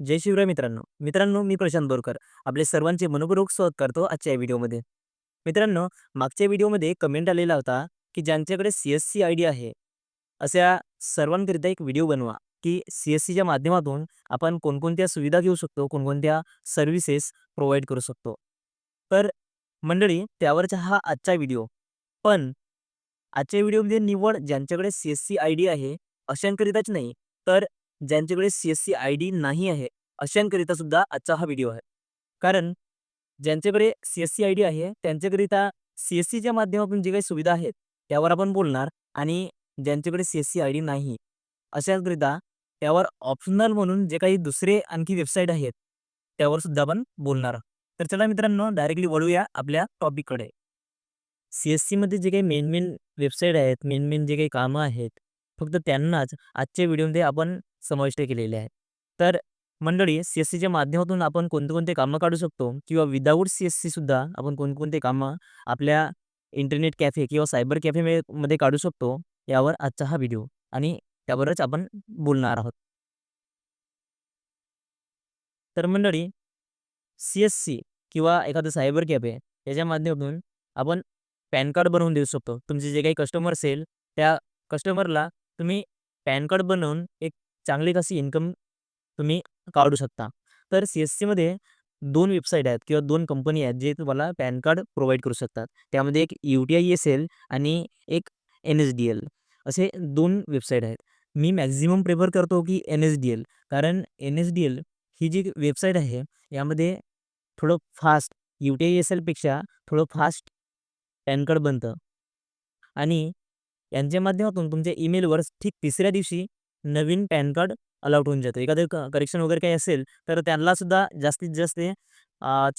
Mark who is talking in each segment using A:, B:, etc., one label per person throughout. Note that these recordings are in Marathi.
A: जय शिवराय मित्रांनो. मित्रांनो मी प्रशांत बोरकर. आपले सर्वांचे मनपूर्वक स्वागत करतो आजच्या या व्हिडिओमध्ये. मित्रांनो मागच्या व्हिडिओमध्ये कमेंट आलेला होता की ज्यांच्याकडे C S C I D आहे अशा सर्वांकरिता एक व्हिडिओ बनवा की सी एस सीच्या माध्यमातून आपण कोणकोणत्या सुविधा घेऊ शकतो कोणकोणत्या सर्व्हिसेस प्रोव्हाइड करू शकतो. तर मंडळी त्यावरचा हा आजचा व्हिडिओ. पण आजच्या व्हिडिओमध्ये निवड ज्यांच्याकडे C S C I D आहे अशांकरिताच नाही. तर ज्यांच्याकडे C S C I D नाही आहे अशांकरिता सुद्धा आजचा हा व्हिडिओ आहे. कारण ज्यांच्याकडे C S C I D आहे त्यांच्याकरिता सी एस सीच्या माध्यमातून जे काही सुविधा आहेत त्यावर आपण बोलणार आणि ज्यांच्याकडे C S C I D नाही अशांकरिता त्यावर ऑप्शनल म्हणून जे काही दुसरे आणखी वेबसाईट आहेत त्यावर सुद्धा आपण बोलणार तर चला मित्रांनो डायरेक्टली वळूया आपल्या टॉपिककडे सी एस सीमध्ये जे काही मेन मेन वेबसाईट आहेत मेन मेन जे काही कामं आहेत फक्त त्यांनाच आजच्या व्हिडिओमध्ये आपण समाविष्ट केलेले आहे. तर मंडळी सी एस सीच्या माध्यमातून आपण कोणते कोणते कामं काढू शकतो? किंवा विदाऊट सी एस सीसुद्धा आपण कोणकोणते कामं आपल्या इंटरनेट कॅफे किंवा सायबर कॅफे मध्ये काढू शकतो? यावर आजचा हा व्हिडिओ आणि त्यावरच आपण बोलणार आहोत. तर मंडळी सी एस सी किंवा एखादं सायबर कॅफे याच्या माध्यमातून आपण पॅन कार्ड बनवून देऊ शकतो. तुमचे जे काही कस्टमर असेल त्या कस्टमरला तुम्ही पॅन कार्ड बनवून एक चांगली खासी इन्कम तुम्ही काढू शकता. तर सी एस सीमध्ये दोन वेबसाईट आहेत किंवा दोन कंपनी आहेत जे तुम्हाला पॅन कार्ड प्रोव्हाइड करू शकतात. त्यामध्ये एक U T I S L आणि एक एन एस डी एल असे दोन वेबसाईट आहेत. मी मॅक्झिमम प्रेफर करतो की एन एस डी एल कारण एन एस डी एल ही जी वेबसाईट आहे यामध्ये थोडं fast U T I S एलपेक्षा थोडं फास्ट पॅन कार्ड बनतं. आणि यांच्या माध्यमातून तुमच्या ईमेलवर ठीक तिसऱ्या दिवशी नवीन पॅन कार्ड अलाउट होऊन जातं. एखादं करेक्शन वगैरे काही असेल तर त्यांनासुद्धा जास्तीत जास्त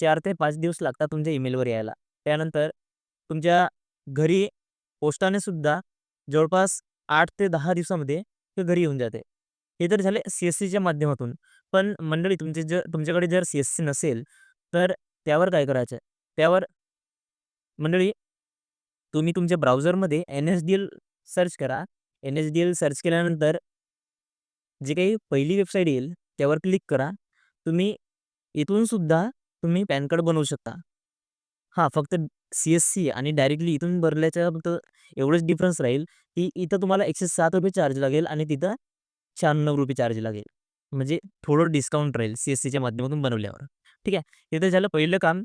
A: चार ते पाच दिवस लागतात तुमच्या ईमेलवर यायला. त्यानंतर तुमच्या घरी पोस्टाने सुद्धा जवळपास आठ ते दहा दिवसामध्ये ते घरी येऊन जाते. हे तर झाले सी एस सीच्या माध्यमातून. पण मंडळी तुमचे जर तुमच्याकडे जर सी एस सी नसेल तर त्यावर काय करायचं? त्यावर मंडळी तुम्ही तुमच्या ब्राउझरमध्ये N S D L search करा. N S D L search केल्यानंतर जे काही पहिली वेबसाईट येईल त्यावर क्लिक करा. तुम्ही इथून सुद्धा तुम्ही पॅन कार्ड बनवू शकता. हां फक्त सी एस सी आणि डायरेक्टली इथून भरल्याच्या फक्त एवढंच डिफरन्स राहील की इथं तुम्हाला एकशे सात रुपये चार्ज लागेल आणि तिथं शहाण्णव रुपये चार्ज लागेल. म्हणजे थोडं डिस्काउंट राहील सी एस सीच्या माध्यमातून बनवल्यावर. ठीक आहे? इथं झालं पहिलं काम.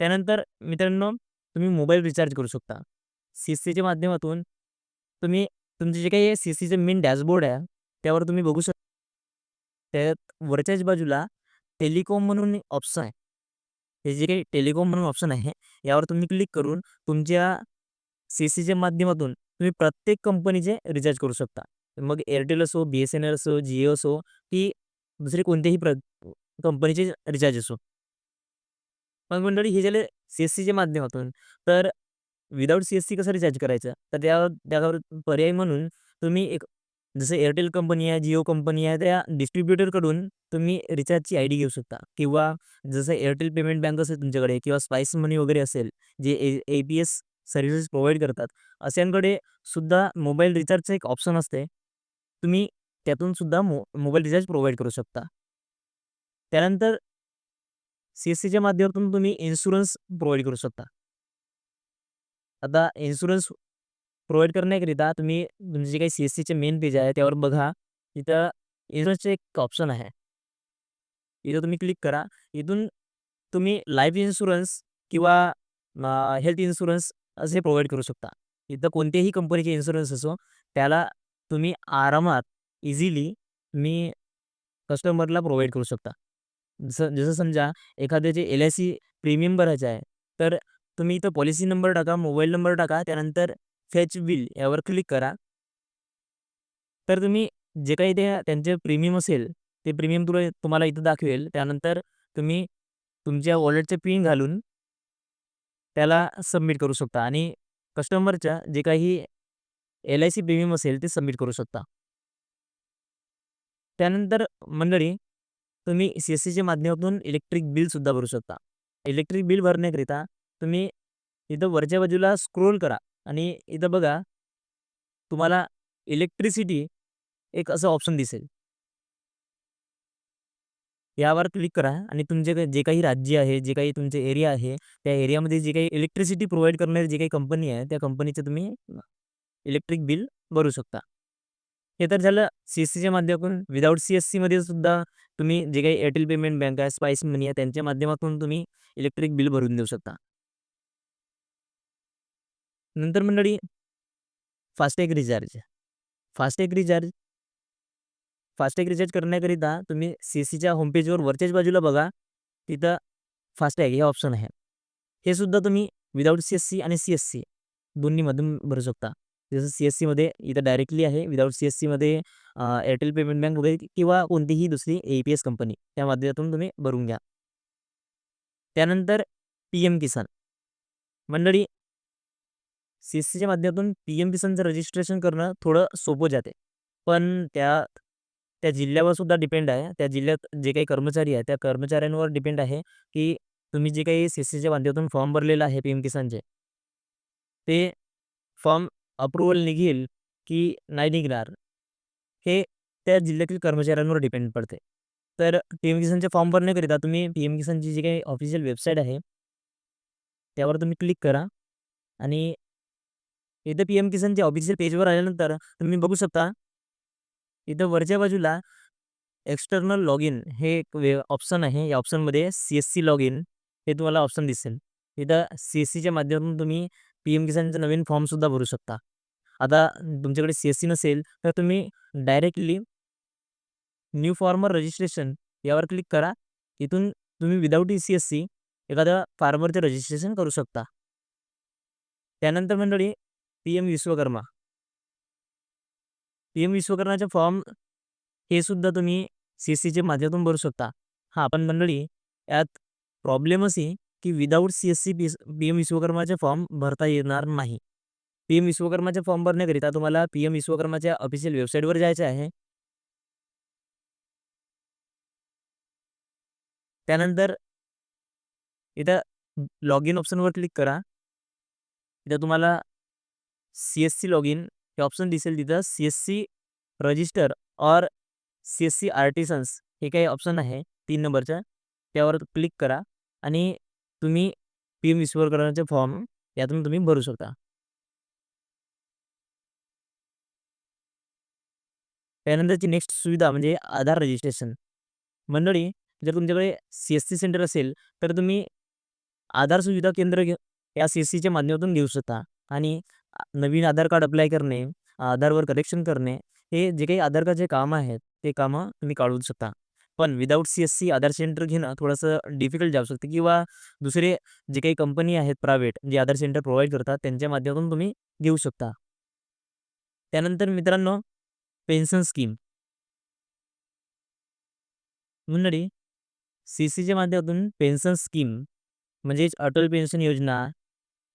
A: त्यानंतर मित्रांनो तुम्ही मोबाईल रिचार्ज करू शकता. सी सीच्या माध्यमातून तुम्ही तुमचे जे काही सी सीचे मेन डॅशबोर्ड आहे त्यावर तुम्ही बघू शकता त्यात वरच्याच बाजूला टेलिकॉम म्हणून ऑप्शन आहे. हे जे काही टेलिकॉम म्हणून ऑप्शन आहे यावर तुम्ही क्लिक करून तुमच्या सी सीच्या माध्यमातून तुम्ही प्रत्येक कंपनीचे रिचार्ज करू शकता. मग एअरटेल असो बी एस एन एल असो जिओ असो की दुसरे कोणत्याही प्र कंपनीचे रिचार्ज असो. मग मंडळी हे झाले सी एस सीच्या माध्यमातून. तर विदाऊट सी एस सी कसं रिचार्ज करायचं? तर त्या त्यावर पर्याय म्हणून तुम्ही एक जसं एअरटेल कंपनी आहे जिओ कंपनी आहे त्या डिस्ट्रीब्युटरकडून तुम्ही रिचार्जची आय डी घेऊ शकता. किंवा जसं एअरटेल पेमेंट बँक असेल तुमच्याकडे किंवा स्पाइस मनी वगैरे असेल जे A A P S services provide करतात अशांकडे सुद्धा मोबाईल रिचार्जचं एक ऑप्शन असते तुम्ही त्यातून सुद्धा मो मोबाईल रिचार्ज प्रोव्हाइड करू शकता. त्यानंतर सी एस सीच्या माध्यमातून तुम्ही इन्शुरन्स प्रोव्हाइड करू शकता. आता इन्शुरन्स प्रोव्हाइड करण्याकरिता तुम्ही तुमचे जे काही सी एस सीचे मेन पेज आहे त्यावर बघा. इथं इन्शुरन्सचे एक ऑप्शन आहे. इथं तुम्ही क्लिक करा. इथून तुम्ही लाईफ इन्शुरन्स किंवा हेल्थ इन्शुरन्स असे प्रोव्हाइड करू शकता. इथं कोणत्याही कंपनीचे इन्शुरन्स असो त्याला तुम्ही आरामात इझिली तुम्ही कस्टमरला प्रोव्हाइड करू शकता. जसं जसं समजा एखाद्याचे एल आय सी प्रीमियम भरायचं आहे तर तुम्ही इथं पॉलिसी नंबर टाका मोबाईल नंबर टाका त्यानंतर फेच बिल यावर क्लिक करा. तर तुम्ही जे काही ते त्यांचे प्रीमियम असेल ते प्रीमियम तुला तुम्हाला इथं दाखवेल. त्यानंतर तुम्ही तुमच्या वॉलेटचे पिन घालून त्याला सबमिट करू शकता आणि कस्टमरच्या जे काही एल आय सी प्रीमियम असेल ते सबमिट करू शकता. त्यानंतर मंडळी तुम्ही सी एस सीच्या माध्यमातून इलेक्ट्रिक बिलसुद्धा भरू शकता. इलेक्ट्रिक बिल भरण्याकरिता तुम्ही इथं वरच्या बाजूला स्क्रोल करा आणि इथं बघा तुम्हाला इलेक्ट्रिसिटी एक असं ऑप्शन दिसेल. यावर क्लिक करा आणि तुमचे जे काही राज्य आहे जे काही तुमचे एरिया आहे त्या एरियामध्ये जे काही इलेक्ट्रिसिटी प्रोव्हाइड करणारी जी काही कंपनी आहे त्या कंपनीचं तुम्ही इलेक्ट्रिक बिल भरू शकता. हे तर झालं सी सीच्या माध्यमातून. विदाऊट सी एस सीमध्ये सुद्धा तुम्ही जे काही एअरटेल पेमेंट बँक आहे स्पाइस मनी आहे त्यांच्या माध्यमातून तुम्ही इलेक्ट्रिक बिल भरून देऊ शकता. नंतर मंडळी FASTag recharge FASTag recharge FASTag recharge करण्याकरिता तुम्ही सी सीच्या होमपेजवर वरच्याच बाजूला बघा. तिथं फास्टॅग हे ऑप्शन आहे. हे सुद्धा तुम्ही विदाऊट सी एस सी आणि सी एस सी दोन्हीमधून भरू शकता. जसं सी एस सीमध्ये इथं डायरेक्टली आहे विदाऊट सी एस सीमध्ये एअरटेल पेमेंट बँक वगैरे किंवा कोणतीही दुसरी ए पी एस कंपनी त्या माध्यमातून तुम्ही भरून घ्या. त्यानंतर पी एम किसान मंडळी सी एस सीच्या माध्यमातून पी एम किसानचं रजिस्ट्रेशन करणं थोडं सोपं जाते. पण त्या त्या जिल्ह्यावर सुद्धा डिपेंड आहे. त्या जिल्ह्यात जे काही कर्मचारी आहे त्या कर्मचाऱ्यांवर डिपेंड आहे की तुम्ही जे काही सी एस सीच्या माध्यमातून फॉर्म भरलेला आहे पी एम किसानचे ते फॉर्म अप्रुव्हल निघेल की नाही निघणार हे त्या जिल्ह्यातील कर्मचाऱ्यांवर डिपेंड पडते. तर पी एम किसानचे फॉर्म करिता तुम्ही पी एम किसानची जी काही ऑफिशियल वेबसाईट आहे त्यावर तुम्ही क्लिक करा आणि इथं पी एम किसानच्या ऑफिशियल पेजवर आल्यानंतर तुम्ही बघू शकता इथं वरच्या बाजूला एक्सटर्नल लॉग इन हे एक वे ऑप्शन आहे. या ऑप्शनमध्ये C S C log in हे तुम्हाला ऑप्शन दिसेल. इथं सी एस सीच्या माध्यमातून तुम्ही पी एम किसानचा नवीन फॉर्मसुद्धा भरू शकता. आता तुमच्याकडे सी एस सी नसेल तर तुम्ही डायरेक्टली न्यू फॉर्मर रजिस्ट्रेशन यावर क्लिक करा. इथून तुम्ही without E C S C एखाद्या फार्मरचे रजिस्ट्रेशन करू शकता. त्यानंतर मंडळी P M Vishwakarma. P M विश्वकर्माचे form हे सुद्धा तुम्ही सी एस सीच्या माध्यमातून भरू शकता. हां पण मंडळी यात प्रॉब्लेम अशी की without C S C P P M विश्वकर्माचे form भरता येणार नाही. पी एम विश्वकर्माचे फॉर्म भरण्याकरिता तुम्हाला पी एम विश्वकर्माच्या ऑफिशियल वेबसाईटवर जायचे आहे. त्यानंतर इथं लॉग इन ऑप्शनवर क्लिक करा. इथं तुम्हाला C S C log in हे ऑप्शन दिसेल. तिथं सी एस सी रजिस्टर और सी एस सी आर्टिसन्स हे काही ऑप्शन आहे तीन नंबरचं त्यावर क्लिक करा आणि तुम्ही पी एम विश्वकर्माचे फॉर्म यातून तुम्ही भरू शकता. त्यानंतरची नेक्स्ट सुविधा म्हणजे आधार रजिस्ट्रेशन मंडळी जर तुमच्याकडे सी एस सी सेंटर असेल तर तुम्ही आधार सुविधा केंद्र घे या सी एस सीच्या माध्यमातून घेऊ शकता. आणि नवीन आधार कार्ड अप्लाय करणे आधारवर करेक्शन करणे हे जे काही आधार कार्डचे कामं आहेत ते कामं तुम्ही काढू शकता. पण without C S C Aadhaar center घेणं थोडंसं डिफिकल्ट जाऊ शकते. किंवा दुसरे जे काही कंपनी आहेत प्रायव्हेट जे आधार सेंटर प्रोव्हाइड करतात त्यांच्या माध्यमातून तुम्ही घेऊ शकता. त्यानंतर मित्रांनो पेन्शन स्कीम मंडळी सी सीच्या माध्यमातून पेन्शन स्कीम म्हणजेच अटल पेन्शन योजना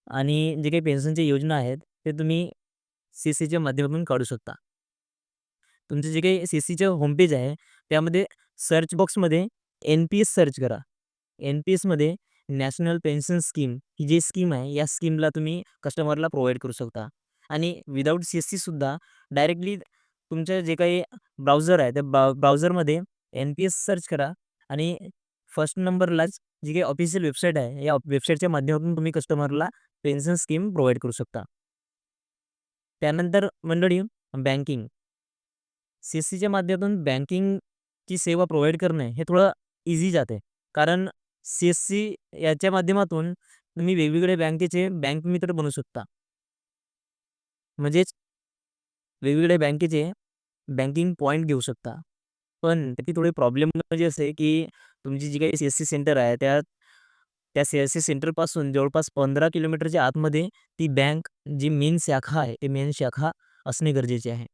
A: आणि जे काही पेन्शनच्या योजना आहेत ते तुम्ही सी सीच्या माध्यमातून काढू शकता. तुमचं जे काही सी सीचं होमपेज आहे त्यामध्ये सर्च बॉक्समध्ये एन पी एस सर्च करा. एन पी एसमध्ये नॅशनल पेन्शन स्कीम ही जी स्कीम आहे या स्कीमला तुम्ही कस्टमरला प्रोव्हाइड करू शकता. आणि विदाऊट सी एस सीसुद्धा डायरेक्टली तुमचं जे काही ब्राउझर आहे त्या ब्राउ ब्राउझरमध्ये एन पी एस सर्च करा. आणि फर्स्ट नंबरलाच जी काही ऑफिशियल वेबसाईट आहे या वेबसाईटच्या माध्यमातून तुम्ही कस्टमरला पेन्शन स्कीम प्रोव्हाइड करू शकता. त्यानंतर मंडळी बँकिंग. सी एस सीच्या माध्यमातून बँकिंग ती सेवा प्रोव्हाइड करणे हे थोडं इझी जाते. कारण सी एस सी याच्या माध्यमातून तुम्ही वेगवेगळ्या बँकेचे बँक मित्र बनू शकता. म्हणजेच वेगवेगळ्या बँकेचे बँकिंग पॉईंट घेऊ शकता. पण त्याची थोडी प्रॉब्लेम म्हणजे असे की तुमची जी काही सी एस सी सेंटर आहे त्या त्या सी एस सी सेंटरपासून जवळपास पंधरा किलोमीटरच्या आतमध्ये ती बँक जी मेन शाखा आहे ती मेन शाखा असणे गरजेचे आहे.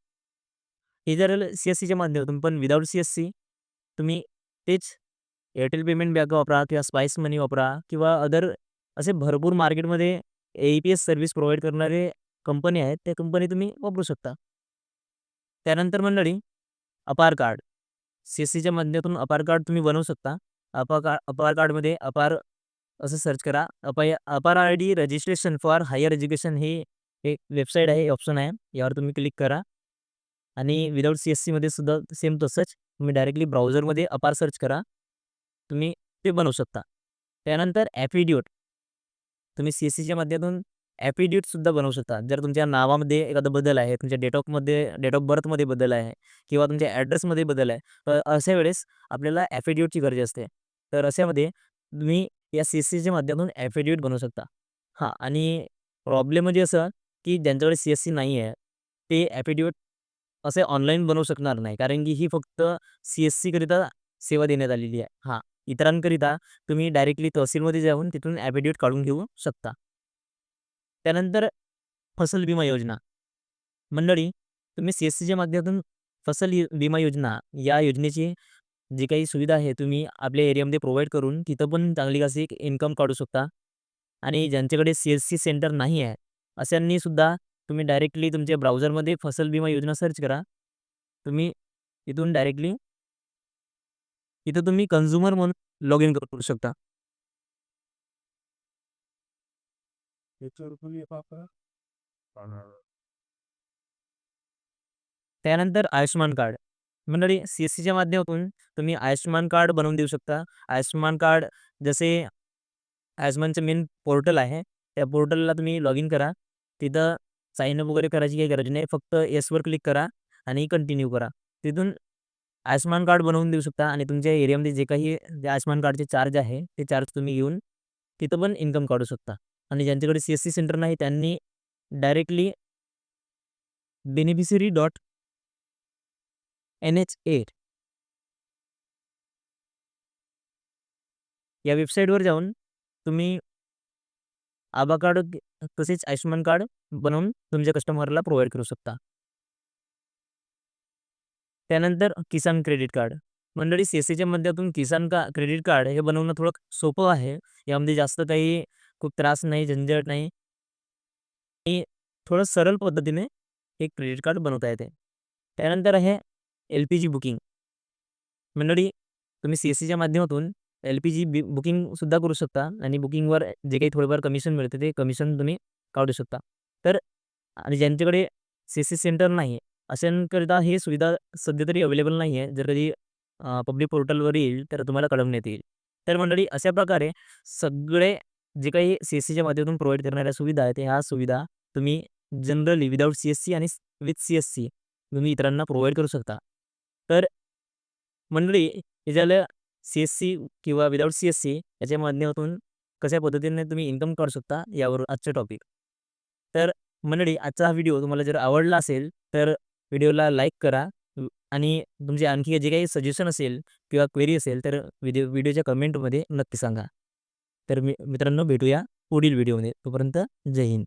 A: हे जर सी एस सीच्या माध्यमातून पण विदाऊट सी एस सी तुम्ही तेच एअरटेल पेमेंट बँक वापरा किंवा स्पाइस मनी वापरा किंवा अदर असे भरपूर मार्केटमध्ये A P S service provide करणारे कंपनी आहेत त्या कंपनी तुम्ही वापरू शकता. त्यानंतर मंडळी अपार कार्ड सी एस सीच्या माध्यमातून अपार कार्ड तुम्ही बनवू शकता. अपा का अपार कार्डमध्ये अपार असं सर्च करा. अपाय APAAR I D registration for higher education हे एक वेबसाईट आहे ऑप्शन आहे. यावर तुम्ही क्लिक करा. आणि विदाऊट सी एस सीमध्ये सुद्धा सेम तसंच तुम्ही डायरेक्टली ब्राउझरमध्ये अपार सर्च करा तुम्ही ते बनवू शकता. त्यानंतर ॲफिड्यूट. तुम्ही सी एस सीच्या माध्यमातून ॲफिड्यूटसुद्धा बनवू शकता. जर तुमच्या नावामध्ये एखादा बदल आहे तुमच्या डेट ऑफमध्ये डेट ऑफ बर्थमध्ये बदल आहे किंवा तुमच्या ॲड्रेसमध्ये बदल आहे तर अशा वेळेस आपल्याला ॲफिड्यूटची गरज असते. तर अशामध्ये तुम्ही या सी एस सीच्या माध्यमातून ॲफिड्यूट बनवू शकता. हां आणि प्रॉब्लेम म्हणजे असं की ज्यांच्याकडे सी एस सी नाही आहे ते ॲफिड्यूट असे ऑनलाईन बनवू शकणार नाही. कारण की ही फक्त सी एस सीकरिता सेवा देण्यात आलेली आहे. हां इतरांकरिता तुम्ही डायरेक्टली तहसीलमध्ये जाऊन तिथून ॲफिडेविट काढून घेऊ शकता. त्यानंतर फसल विमा योजना. मंडळी तुम्ही सी एस सीच्या माध्यमातून फसल विमा योजना या योजनेची जी काही सुविधा आहे तुम्ही आपल्या एरियामध्ये प्रोव्हाइड करून तिथं पण चांगली कशी एक इन्कम काढू शकता. आणि ज्यांच्याकडे सी एस सी सेंटर नाही आहे अशांनीसुद्धा तुम्ही डायरेक्टली तुमच्या ब्राउझरमध्ये फसल विमा योजना सर्च करा. तुम्ही इथून डायरेक्टली इथं तुम्ही कन्झ्युमर म्हणून लॉग इन करू शकता. त्यानंतर आयुष्यमान कार्ड. मंडळी सी एस सीच्या माध्यमातून तुम्ही आयुष्यमान कार्ड बनवून देऊ शकता. आयुष्यमान कार्ड जसे आयुष्यमानचं मेन पोर्टल आहे त्या पोर्टलला तुम्ही लॉग इन करा. तिथं साइन अप वगैरे करायची काही गरज नाही. फक्त येसवर क्लिक करा आणि कंटिन्यू करा. तिथून आयुष्यमान कार्ड बनवून देऊ शकता आणि तुमच्या एरियामध्ये जे काही आयुष्मान आयुष्यमान कार्डचे चार्ज आहे ते चार्ज तुम्ही घेऊन तिथं पण इन्कम काढू शकता. आणि ज्यांच्याकडे सी एस सी सेंटर नाही त्यांनी directly beneficiary dot N H eight या वेबसाईटवर जाऊन तुम्ही आभा कार्ड तसेच आयुष्यमान कार्ड बनवून तुमच्या कस्टमरला प्रोव्हाइड करू शकता. त्यानंतर किसान क्रेडिट कार्ड मंडळी सी एस सीच्या माध्यमातून किसान का क्रेडिट कार्ड हे बनवणं थोडं सोपं आहे. यामध्ये जास्त काही खूप त्रास नाही झंझट नाही. आणि थोडं सरळ पद्धतीने हे क्रेडिट कार्ड बनवता येते. त्यानंतर आहे एल पी जी बुकिंग मंडळी तुम्ही सी एस सीच्या माध्यमातून एल पी जी बी बुकिंगसुद्धा करू शकता. आणि बुकिंगवर जे काही थोडेफार कमिशन मिळते ते कमिशन तुम्ही काढू शकता. तर आणि ज्यांच्याकडे सी सी सेंटर नाही अशांकरिता ही सुविधा सध्या तरी अवेलेबल नाही आहे. जर कधी पब्लिक पोर्टलवर येईल तर तुम्हाला कळवण्यात येईल. तर मंडळी अशा प्रकारे सगळे जे काही सी एस सीच्या माध्यमातून प्रोव्हाइड करणाऱ्या सुविधा आहेत ह्या सुविधा तुम्ही generally without C S C आणि विथ सी एस सी तुम्ही इतरांना प्रोव्हाइड करू शकता. तर मंडळी हे झालं सी एस सी किंवा विदाऊट सी एस सी याच्या माध्यमातून कशा पद्धतीने तुम्ही इन्कम काढू शकता यावर आजचं टॉपिक तर मंडळी आजचा हा व्हिडिओ तुम्हाला जर आवडला असेल तर व्हिडिओला लाईक करा आणि तुमचे आणखी जे काही सजेशन असेल किंवा क्वेरी असेल तर व्हिडिओ व्हिडिओच्या कमेंटमध्ये नक्की सांगा. तर मी मित्रांनो भेटूया पुढील व्हिडिओमध्ये. तोपर्यंत जय हिंद.